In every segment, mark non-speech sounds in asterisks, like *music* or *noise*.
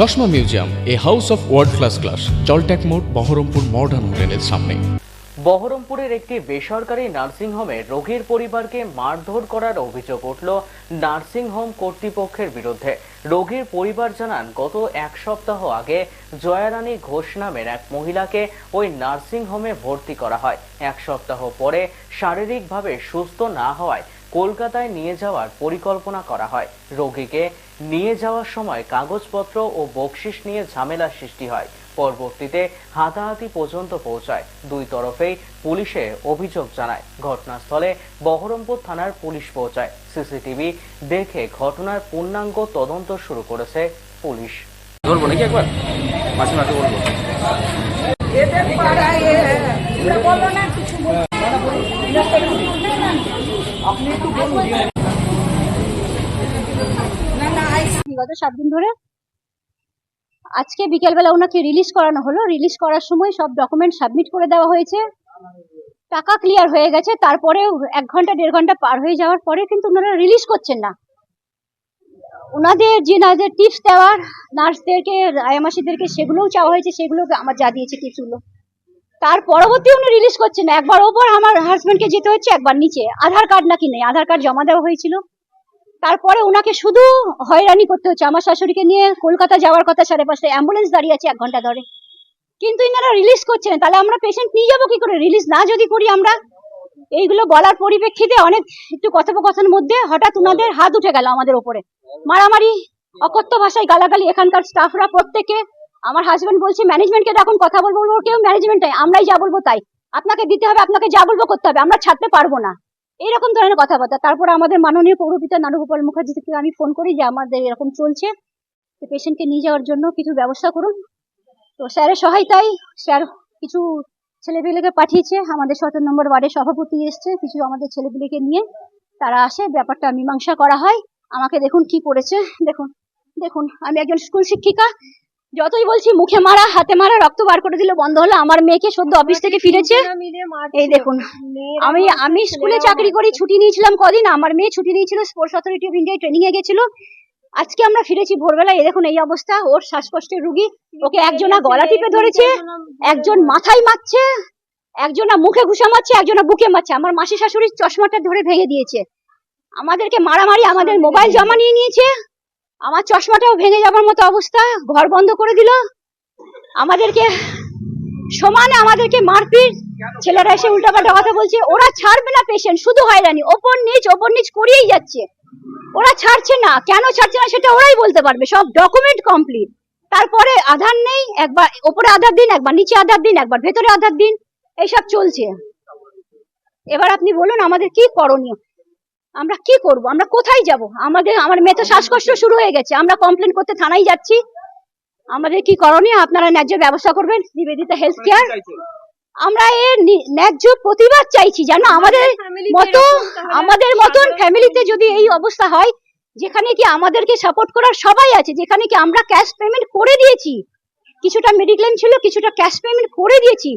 চশমা museum, a house of world class class জলট্যাক মোড়, Baharampur modern হোটেলের সামনে। বহরমপুরের একটি বেসরকারি নার্সিংহোমে রোগীর পরিবারকে মারধর করার অভিযোগ উঠল নার্সিংহোম কর্তৃপক্ষের বিরুদ্ধে। রোগীর পরিবার জানান, গত এক সপ্তাহ আগে জয়ারানী ঘোষ নামের এক মহিলাকে ওই নার্সিংহোমে ভর্তি করা হয়। এক সপ্তাহ পরে শারীরিকভাবে সুস্থ না হওয়ায় কলকাতায় নিয়ে যাওয়ার পরিকল্পনা করা হয়। রোগীকে নিয়ে যাওয়ার সময় কাগজপত্র ও বকশিস নিয়ে ঝামেলার সৃষ্টি হয়। পরবর্তীতে হাতাহাতি পর্যন্ত পৌঁছায়। দুই তরফেই পুলিশে অভিযোগ জানায়। ঘটনাস্থলে বহরমপুর থানার পুলিশ পৌঁছায়। সিসিটিভি দেখে ঘটনার পূর্ণাঙ্গ তদন্ত শুরু করেছে পুলিশ। বলব নাকি একবার? মাসি বলব। বিগত সাত দিন ধরে? আজকে বিকেলবেলা ওনাকে রিলিজ করানো হলো। রিলিজ করার সময় সব ডকুমেন্ট সাবমিট করে দেওয়া হয়েছে। টাকা ক্লিয়ার হয়ে গেছে। তারপরেও এক ঘণ্টা, দেড় ঘণ্টা পার হয়ে যাওয়ার পরে কিন্তু ওনারা রিলিজ করছেন না। ওনাদের যে নাদের টিপস দেওয়ার নার্সদেরকে আয়ামাসিদেরকে সেগুলোও চাওয়া হয়েছে। সেগুলো আমার যা দিয়েছে টিপসগুলো তার পরবর্তী উনি রিলিজ করছেন। একবার ওপর আমার হাজবেন্ডকে যেতে হচ্ছে, একবার নিচে। আধার কার্ড নাকি নেই? আধার কার্ড জমা দেওয়া হয়েছিল। তারপরে ওনাকে শুধু হয়রানি করতে হচ্ছে। আমার শাশুড়িকে নিয়ে কলকাতা যাওয়ার কথা সাড়ে পাঁচটা অ্যাম্বুলেন্স দাঁড়িয়ে আছে এক ঘণ্টা ধরে। কিন্তু ইনারা রিলিজ করছেন। তাহলে আমরা পেশেন্ট নিয়ে যাব কি করে? রিলিজ না যদি করি আমরা, এইগুলো বলার পরিপ্রেক্ষিতে অনেক একটু কথোপকথনের মধ্যে হঠাৎ ওনাদের হাত উঠে গেল আমাদের ওপরে। মারামারি, অকথ্য ভাষায় গালাগালি, এখানকার স্টাফরা প্রত্যেকে আমার হাজবেন্ড বলছে ম্যানেজমেন্টকে এখন কথা বলব বলব, কেউ ম্যানেজমেন্ট নাই আমরাই যা বলব তাই। আপনাকে দিতে হবে আপনাকে যা বলব করতে হবে আমরা ছাড়তে পারব না। এইরকম ধরনের কথাবার্তা। তারপরে আমাদের মাননীয় পৌরপিতা নানুগোপাল মুখার্জি থেকে আমি ফোন করি যে আমাদের এরকম চলছে পেশেন্টকে নিয়ে যাওয়ার জন্য কিছু ব্যবস্থা করুন। তো স্যারের সহায়তায় স্যার কিছু ছেলেপিলেকে পাঠিয়েছে আমাদের সতেরো নম্বর ওয়ার্ডের সভাপতি এসছে কিছু আমাদের ছেলেপিলেকে নিয়ে তারা আসে ব্যাপারটা মীমাংসা করা হয়। আমাকে দেখুন কি করেছে দেখুন দেখুন আমি একজন স্কুল শিক্ষিকা যতই বলছি মুখে মারা হাতে মারা রক্ত বার করে দিলে বন্ধ হলো আমার মেয়েকে সদ্য অফিস থেকে ফিরেছে। এই দেখুন আমি আমি স্কুলে চাকরি করি ছুটি নিয়েছিলাম কদিন আমার মেয়ে ছুটি নিয়েছিল স্পোর্টস অথরিটি অফ ইন্ডিয়ায় ট্রেনিং এ গেছিল। আজকে আমরা ফিরেছি ভোরবেলা এই দেখুন এই অবস্থা ওর শ্বাসকষ্টের রুগী ওকে একজনা গলা টিপে ধরেছে একজন মাথায় মারছে একজনা মুখে ঘুষা মারছে একজনা বুকে মারছে। আমার মাসি শাশুড়ির চশমাটা ধরে ভেঙে দিয়েছে। আমাদেরকে মারামারি আমাদের মোবাইল জমা নিয়ে নিয়েছে। আমার চশমাটাও ভেঙে যাবার মতো অবস্থা, ঘর বন্ধ করে দিল। আমাদেরকে সমানে আমাদেরকে মারপিট। ছেলেরা এসে উল্টাপাল্টা কথা বলছে, ওরা ছাড়বে না পেশেন্ট শুধু হয়রানি, ওপর নিচ ওপর নিচ করিয়েই যাচ্ছে। ওরা ছাড়ছে না, কেন ছাড়ছে না সেটা ওরাই বলতে পারবে, সব ডকুমেন্ট কমপ্লিট তারপরে আধার নেই, একবার ওপরে আধার দিন, একবার নিচে আধার দিন, একবার ভেতরে আধার দিন এইসব চলছে। এবার আপনি বলুন, আমাদের কি করণীয়? আমরা কি করব? আমরা কোথায় যাব? আমাদের আমার মেয়ে তো শ্বাসকষ্ট শুরু হয়ে গেছে। আমরা কমপ্লেন করতে থানায় যাচ্ছি। আমাদের কি করণীয়? আপনারা ন্যায্য ব্যবস্থা করবেন? নিবেদিতা হেলথ কেয়ার আমরা এর ন্যায্য প্রতিবাদ চাইছি। যেন আমাদের মতো আমাদের মতন ফ্যামিলিতে যদি এই অবস্থা হয় যেখানে কি আমাদেরকে সাপোর্ট করার সবাই আছে যেখানে কি আমরা ক্যাশ পেমেন্ট করে দিয়েছি। কিছুটা মেডিক্লেম ছিল কিছুটা ক্যাশ পেমেন্ট করে দিয়েছি।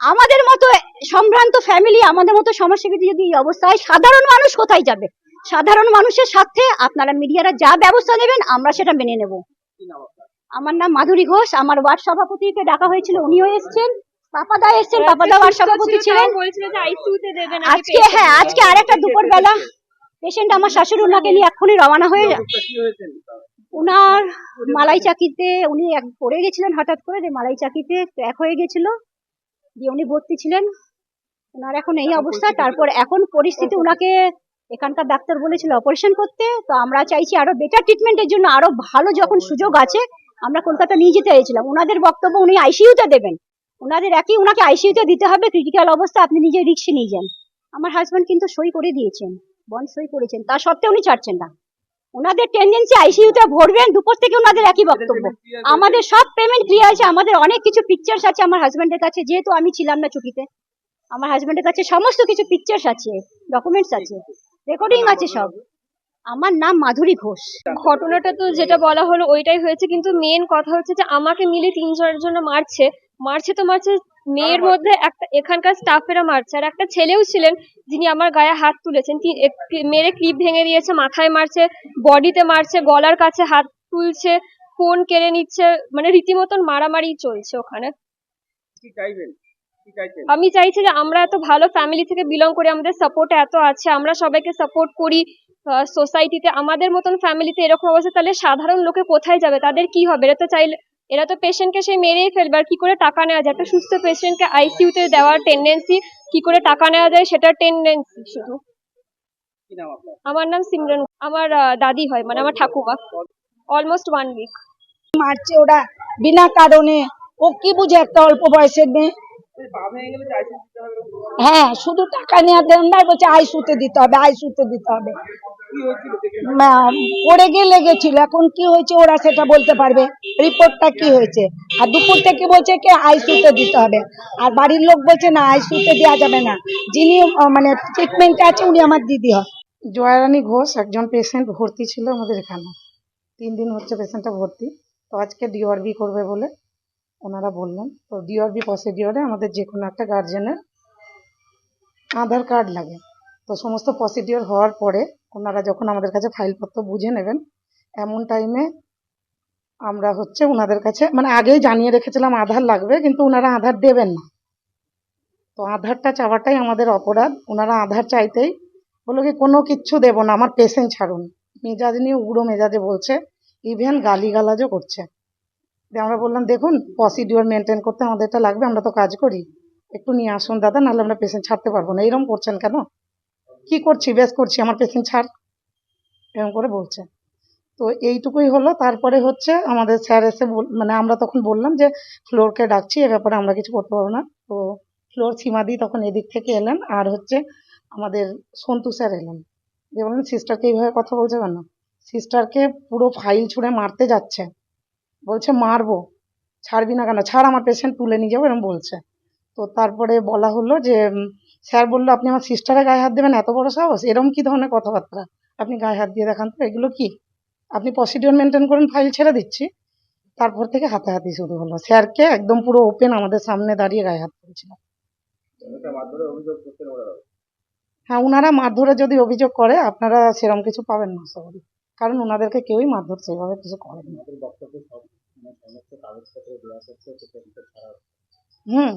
আমাদের মতো সম্ভ্রান্ত ফ্যামিলি আমাদের মতো সমাজসেবী যদি এই অবস্থা হয় সাধারণ মানুষ কোথায় যাবে? সাধারণ মানুষের সাথে আপনারা মিডিয়ারা যা ব্যবস্থা নেবেন আমরা সেটা মেনে নেব। আমার নাম মাধুরী ঘোষ আমার ওয়ার্ড সভাপতিকে ডাকা হয়েছিল উনিও এসেছেন। পাপাদা এসেছেন পাপাদা ওয়ার্ড সভাপতি ছিলেন। আজকে হ্যাঁ আজকে আরেকটা দুপুর বেলা পেশেন্ট আমার শাশুড়ি ওনাকে নিয়ে এক্ষুনি রওনা হয়ে উনার মালাই চাকিতে উনি এক পড়ে গেছিলেন হঠাৎ করে যে মালাই চাকিতে ক্র্যাক হয়ে গেছিল। দিয়ে উনি ভর্তি ছিলেন। ওনার এখন এই অবস্থা। তারপর এখন পরিস্থিতি উনাকে এখানকার ডাক্তার বলেছিল অপারেশন করতে। তো আমরা চাইছি আরও বেটার ট্রিটমেন্টের জন্য আরও ভালো যখন সুযোগ আছে আমরা কলকাতা নিয়ে যেতে চাইছিলাম। ওনাদের বক্তব্য উনি আইসিইউতে দেবেন। ওনাদের একই ওনাকে আইসিইউতে দিতে হবে। ক্রিটিক্যাল অবস্থা আপনি নিজে রিক্সে নিয়ে যান। আমার হাজব্যান্ড কিন্তু সই করে দিয়েছেন। বন সই করেছেন। তা সত্ত্বেও উনি ছাড়ছেন না। ওনাদের টেন্ডেন্সি আইসিইউতে ভরবেন দুপুর থেকে ওনাদের একই বক্তব্য। আমাদের সব পেমেন্ট ক্লিয়ার আছে আমাদের অনেক কিছু পিকচার্স আছে আমার হাজবেন্ডের কাছে যেহেতু আমি ছিলাম না ছুটিতে। আমার হাজবেন্ডের কাছে সমস্ত কিছু পিকচার্স আছে ডকুমেন্টস আছে রেকর্ডিং আছে সব। আমার নাম মাধুরী ঘোষ। ঘটনাটা তো যেটা বলা হলো ওইটাই হয়েছে কিন্তু মেন কথা হচ্ছে যে আমাকে মিলে তিন চার জন মারছে। মারছে তো মারছে। মেয়ের মধ্যে একটা এখানকার স্টাফেরা মারছে। আর একটা ছেলেও ছিলেন যিনি আমার গায়ে হাত তুলেছেন। মেরে ক্লিপ ভেঙে দিয়েছে মাথায় মারছে বডিতে মারছে গলার কাছে হাত তুলছে ফোন কেড়ে নিচ্ছে মানে রীতিমতন মারামারি চলছে ওখানে। কি চাইবেন? আমি চাইছি যে আমরা এত ভালো ফ্যামিলি থেকে বিলং করি আমাদের সাপোর্ট এত আছে আমরা সবাইকে সাপোর্ট করি সোসাইটিতে আমাদের মতন ফ্যামিলিতে এরকম অবস্থা তাহলে সাধারণ লোকে কোথায় যাবে? তাদের কি হবে? এরা তো চাইলে এরা তো পেশেন্টকে সেই মেরেই ফেলবে। আর কি করে টাকা নেওয়া যায়? একটা সুস্থ পেশেন্টকে আইসিইউতে দেওয়ার টেন্ডেন্সি কি করে টাকা নেওয়া যায় সেটার টেন্ডেন্সি শুধু। আমার নাম সিমরন আমার দাদি হয় মানে আমার ঠাকুমা। অলমোস্ট ওয়ান উইক মারছে ওরা বিনা কারণে। ও কি বুঝে একটা অল্প বয়সের মেয়ে? হ্যাঁ শুধু টাকা নেওয়ার ধান্দায় বলছে আইসুতে দিতে হবে আইসুতে দিতে হবে। পড়ে গিয়ে লেগেছিল। এখন কি হয়েছে ওরা সেটা বলতে পারবে। রিপোর্টটা কি হয়েছে? আর দুপুর থেকে বলছে কি আইসুতে দিতে হবে। আর বাড়ির লোক বলছে, না আইসুতে দেওয়া যাবে না। যিনি মানে ট্রিটমেন্টে আছে, উনি আমার দিদি হয়। জয়রানী ঘোষ একজন পেশেন্ট ভর্তি ছিল আমাদের এখানে। তিন দিন হচ্ছে পেশেন্টটা ভর্তি। তো আজকে ডিআরবি করবে বলে ওনারা বললেন। তো ডিআরবি প্রসিডিওরে আমাদের যে কোনো একটা গার্জেনের আধার কার্ড লাগে। তো সমস্ত প্রসিডিওর হওয়ার পরে ওনারা যখন আমাদের কাছে ফাইলপত্র বুঝে নেবেন, এমন টাইমে আমরা হচ্ছে ওনাদের কাছে মানে আগেই জানিয়ে রেখেছিলাম আধার লাগবে, কিন্তু ওনারা আধার দেবেন না। তো আধারটা চাওয়াটাই আমাদের অপরাধ। ওনারা আধার চাইতেই বলল কি, কোনো কিচ্ছু দেবো না, আমার পেশেন্ট ছাড়ুন। মেজাজ নিয়ে উগ্র মেজাজে বলছে ইভেন গালিগালাজও করছে। দিয়ে আমরা বললাম, দেখুন প্রসিডিওর মেনটেন করতে আমাদের এটা লাগবে, আমরা তো কাজ করি। একটু নিয়ে আসুন দাদা, নাহলে আমরা পেশেন্ট ছাড়তে পারব না। এরকম করছেন কেন? কি করছি বেশ করছি, আমার পেশেন্ট ছাড় এরকম করে বলছে। তো এইটুকুই হলো, তারপরে হচ্ছে আমাদের স্যার এসে মানে আমরা তখন বললাম যে, ফ্লোরকে ডাকছি, এ ব্যাপারে আমরা কিছু করতে পারব না। তো ফ্লোর সীমাদি তখন এদিক থেকে এলেন, আর হচ্ছে আমাদের সন্তু স্যার এলেন। যে বললেন সিস্টারকে এইভাবে কথা বলছে কেন? সিস্টারকে পুরো ফাইল ছুঁড়ে মারতে যাচ্ছে। বলছে, মারবো। ছাড়বি না কেন? ছাড় আমার পেশেন্ট তুলে নিয়ে যাব এরকম বলছে। তো তারপরে বলা হলো যে স্যার বলল আপনি আমার সিস্টারে গায়ে হাত দেবেন এত বড় সাহস? এরকম কি ধরনের কথাবার্তা? আপনি গায়ে হাত দিয়ে দেখান তো এগুলো কি? আপনি প্রসিডিওর মেনটেন করুন ফাইল ছেড়ে দিচ্ছি। তারপর থেকে হাতে হাতাহাতি শুরু হলো। স্যারকে একদম পুরো ওপেন আমাদের সামনে দাঁড়িয়ে গায়ে হাত করেছিল হ্যাঁ ওনারা মারধরে যদি অভিযোগ করে আপনারা সেরকম কিছু পাবেন না করি কারণ ওনাদেরকে কেউই মারধর সেভাবে কিছু করেন। না হুম,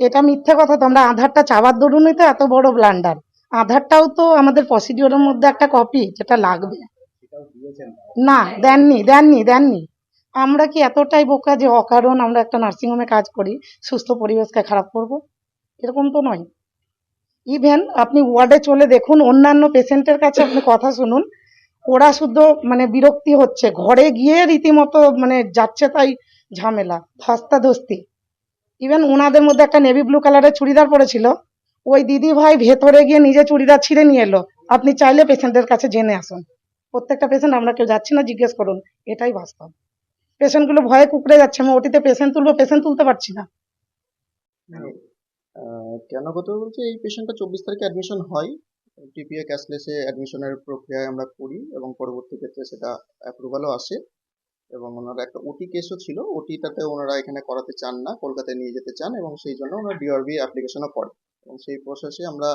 এটা মিথ্যে কথা। তো আমরা আধারটা চাওয়ার দরুনই তো এত বড় ব্লান্ডার আধারটাও তো আমাদের প্রসিডিওরের মধ্যে একটা কপি যেটা লাগবে। না, দেননি দেননি দেননি। আমরা কি এতটাই বোকা যে অকারণ আমরা একটা নার্সিংহোমে কাজ করি, সুস্থ পরিবেশকে খারাপ করব? এরকম তো নয়। ইভেন আপনি ওয়ার্ডে চলে দেখুন, অন্যান্য পেশেন্টের কাছে আপনি কথা শুনুন, ওরা শুধু মানে বিরক্তি হচ্ছে। ঘরে গিয়ে রীতিমতো মানে যাচ্ছে তাই ঝামেলা, ধস্তাধস্তি। ইভেন ওনাদের মধ্যে একটা নেভি ব্লু কালারের চুড়িদার পরেছিল ওই দিদি ভাই ভেতরে গিয়ে নিজে চুড়িদার ছিঁড়ে নিয়ে এলো। আপনি চাইলে পেশেন্টের কাছে জেনে আসুন। প্রত্যেকটা পেশেন্ট আমরা কেউ যাচ্ছি না জিজ্ঞেস করুন। এটাই বাস্তব। পেশেন্টগুলো ভয়ে কুকড়ে যাচ্ছে। আমি ওটিতে পেশেন্ট তুলবো পেশেন্ট তুলতে পারছি না। আহ, কেন কথা বলছি? এই পেশেন্টটা চব্বিশ তারিখে অ্যাডমিশন হয়। টিপিএ ক্যাশলেসে অ্যাডমিশনের প্রক্রিয়ায় আমরা করি এবং পরবর্তী ক্ষেত্রে সেটা অ্যাপ্রুভালও আসে। এবং ওনার একটা ওটি কেসও ছিল। ওটিটাতে ওনারা এখানে করাতে চান না, কলকাতায় নিয়ে যেতে চান এবং সেই জন্য ওনারা ডিআরবি অ্যাপ্লিকেশনও করে। এবং সেই প্রসেসে আমরা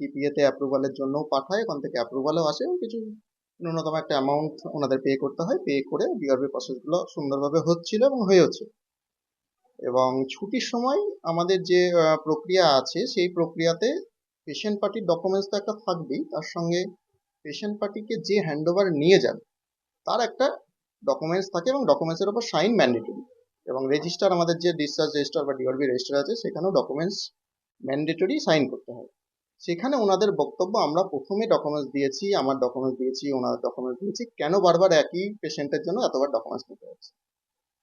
টিপিএতে অ্যাপ্রুভালের জন্যও পাঠাই, ওখান থেকে অ্যাপ্রুভালও আসে এবং কিছু ন্যূনতম একটা অ্যামাউন্ট ওনাদের পে করতে হয়। পে করে ডিআরবি প্রসেসগুলো সুন্দরভাবে হচ্ছিল এবং হয়েওছে এবং ছুটির সময় আমাদের যে প্রক্রিয়া আছে, সেই প্রক্রিয়াতে পেশেন্ট পার্টির ডকুমেন্টস তো একটা থাকবেই। তার সঙ্গে পেশেন্ট পার্টিকে যে হ্যান্ডওভার নিয়ে যান, তার একটা ডকুমেন্টস থাকে এবং ডকুমেন্টসের উপর সাইন ম্যান্ডেটরি এবং রেজিস্টার আমাদের যে ডিসচার্জ রেজিস্টার বা ডিআরবি রেজিস্টার আছে, সেখানেও ডকুমেন্টস ম্যান্ডেটরি সাইন করতে হয়। সেখানে ওনাদের বক্তব্য, আমরা প্রথমে ডকুমেন্টস দিয়েছি, আমার ডকুমেন্টস দিয়েছি, ওনার ডকুমেন্টস দিয়েছি, কেন বারবার একই পেশেন্টের জন্য এতবার ডকুমেন্টস নিতে হচ্ছে?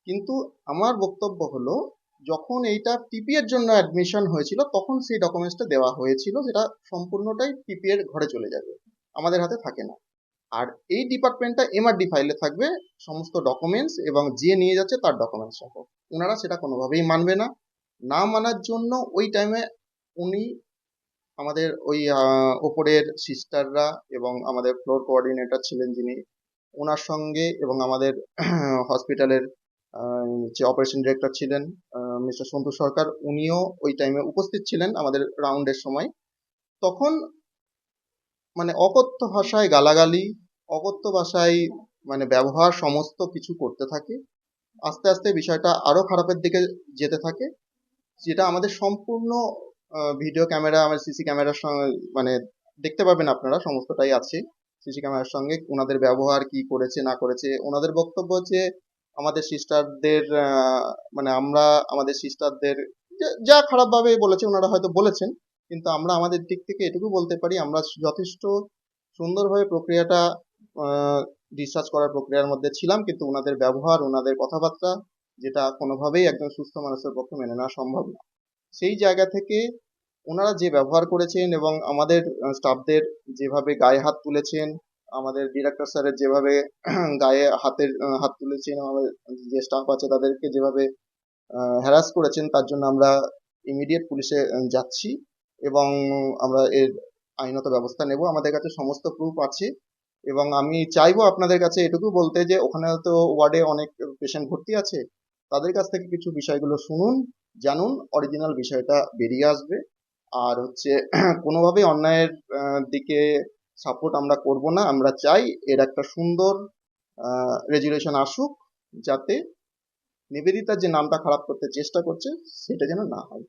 কিন্তু আমার বক্তব্য হলো, যখন এইটা টিপি এর জন্য অ্যাডমিশন হয়েছিল, তখন সেই ডকুমেন্টসটা দেওয়া হয়েছিল, যেটা সম্পূর্ণটাই টিপি এর ঘরে চলে যাবে, আমাদের হাতে থাকে না। আর এই ডিপার্টমেন্টটা এমআরডি ফাইলে থাকবে, সমস্ত ডকুমেন্টস এবং যে নিয়ে যাচ্ছে তার ডকুমেন্টস সহ। ওনারা সেটা কোনোভাবেই মানবে না। না মানার জন্য ওই টাইমে উনি আমাদের ওই ওপরের সিস্টাররা এবং আমাদের ফ্লোর কোঅর্ডিনেটর ছিলেন যিনি, ওনার সঙ্গে এবং আমাদের *clears throat* হসপিটালের যে অপারেশন ডিরেক্টর ছিলেন মিস্টার সন্তু সরকার, উনিও ওই টাইমে উপস্থিত ছিলেন আমাদের রাউন্ডের সময়। তখন মানে অকথ্য ভাষায় গালাগালি অকথ্য ভাষায় মানে ব্যবহার সমস্ত কিছু করতে থাকে। আস্তে আস্তে বিষয়টা আরও খারাপের দিকে যেতে থাকে। যেটা আমাদের সম্পূর্ণ ভিডিও ক্যামেরা আমার সিসি ক্যামেরার সঙ্গে মানে দেখতে পাবেন আপনারা, সমস্তটাই আছে। সিসি ক্যামেরার সঙ্গে ওনাদের ব্যবহার কি করেছে, না করেছে। ওনাদের বক্তব্য হচ্ছে, আমাদের সিস্টারদের মানে আমরা, আমাদের সিস্টারদের যা খারাপভাবে বলেছে ওনারা হয়তো বলেছেন, কিন্তু আমরা আমাদের দিক থেকে এটুকু বলতে পারি, আমরা যথেষ্ট সুন্দরভাবে প্রক্রিয়াটা ডিসচার্জ করার প্রক্রিয়ার মধ্যে ছিলাম, কিন্তু ওনাদের ব্যবহার, ওনাদের কথাবার্তা যেটা কোনোভাবেই একজন সুস্থ মানুষের পক্ষে মেনে নেওয়া সম্ভব না। সেই জায়গা থেকে ওনারা যে ব্যবহার করেছেন এবং আমাদের স্টাফদের যেভাবে গায়ে হাত তুলেছেন, আমাদের ডিরেক্টর স্যারের যেভাবে *clears throat* গায়ে হাতের হাত তুলেছেন, আমাদের যে স্টাফ আছে তাদেরকে যেভাবে হ্যারাস করেছেন, তার জন্য আমরা ইমিডিয়েট পুলিশে যাচ্ছি এবং আমরা এর আইনত ব্যবস্থা নেব। আমাদের কাছে সমস্ত প্রুফ আছে। এবং আমি চাইব আপনাদের কাছে এটুকু বলতে যে, ওখানে তো ওয়ার্ডে অনেক পেশেন্ট ভর্তি আছে। তাদের কাছ থেকে কিছু বিষয়গুলো শুনুন, জানুন অরিজিনাল বিষয়টা বেরিয়ে আসবে। আর হচ্ছে *clears throat* কোনোভাবেই অন্যায়ের দিকে সাপোর্ট আমরা করব না। আমরা চাই এর একটা সুন্দর রেজুলেশন আসুক, যাতে নিবেদিতার যে নামটা খারাপ করতে চেষ্টা করছে, সেটা যেন না হয়।